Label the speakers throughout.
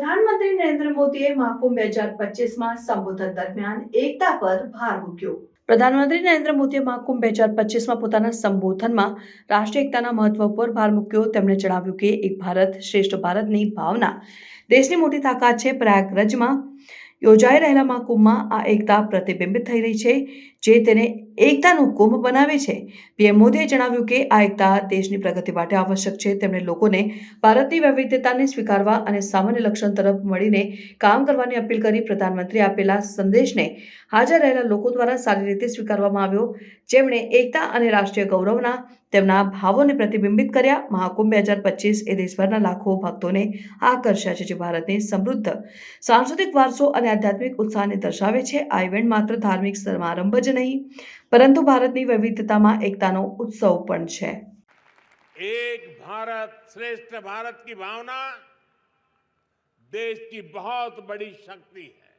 Speaker 1: પ્રધાનમંત્રી નરેન્દ્ર મોદીએ મહાકુંભ બે હજાર પચીસમાં સંબોધન દરમિયાન એકતા પર ભાર મૂક્યો પ્રધાનમંત્રી નરેન્દ્ર મોદીએ મહાકુંભ બે હજાર પચીસમાં પોતાના સંબોધનમાં રાષ્ટ્રીય એકતાના મહત્વ પર ભાર મૂક્યો તેમણે જણાવ્યું કે એક ભારત શ્રેષ્ઠ ભારતની ભાવના દેશની મોટી તાકાત છે પ્રયાગરજમાં યોજાઈ રહેલા મહાકુંભમાં આ એકતા પ્રતિબિંબિત થઈ રહી છે જે તેને એકતાનું કુંભ બનાવે છે પીએમ મોદીએ જણાવ્યું કે આ એકતા દેશની પ્રગતિ માટે આવશ્યક છે તેમણે લોકોને ભારતની વૈવિધ્યતાને સ્વીકારવા અને સામાન્ય લક્ષણ તરફ મળીને કામ કરવાની અપીલ કરી પ્રધાનમંત્રી આપેલા સંદેશને હાજર રહેલા લોકો દ્વારા સારી રીતે સ્વીકારવામાં આવ્યો જેમણે એકતા અને રાષ્ટ્રીય ગૌરવના તેમના ભાવોને પ્રતિબિંબિત કર્યા મહાકુંભ બે હજાર પચીસ એ દેશભરના લાખો ભક્તોને આકર્ષ્યા છે જે ભારતની સમૃદ્ધ સાંસ્કૃતિક વારસો અને धार्मिक उत्थाने दर्शावे छे આ ઇવેન્ટ માત્ર ધાર્મિક સમારંભ જ નહીં પરંતુ ભારતની વૈવિધ્યતામાં એકતાનો ઉત્સવ પણ છે
Speaker 2: એક ભારત શ્રેષ્ઠ ભારતની ભાવના દેશની બહોત બડી શક્તિ છે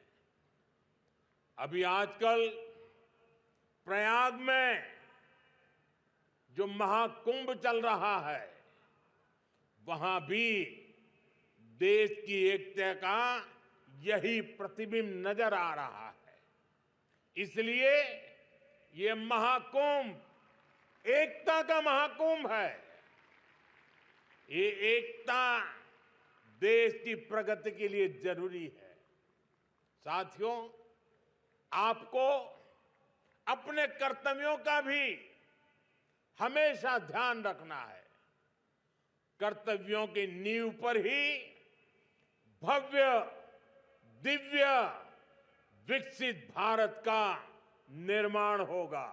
Speaker 2: અબિ આજકલ પ્રયાગ મેં જો મહાકુંભ ચલ રહા હૈ વહા ભી દેશની એકતા કા यही प्रतिबिंब नजर आ रहा है इसलिए ये महाकुंभ एकता का महाकुंभ है ये एकता देश की प्रगति के लिए जरूरी है साथियों आपको अपने कर्तव्यों का भी हमेशा ध्यान रखना है कर्तव्यों की नींव पर ही भव्य दिव्य विकसित भारत का निर्माण होगा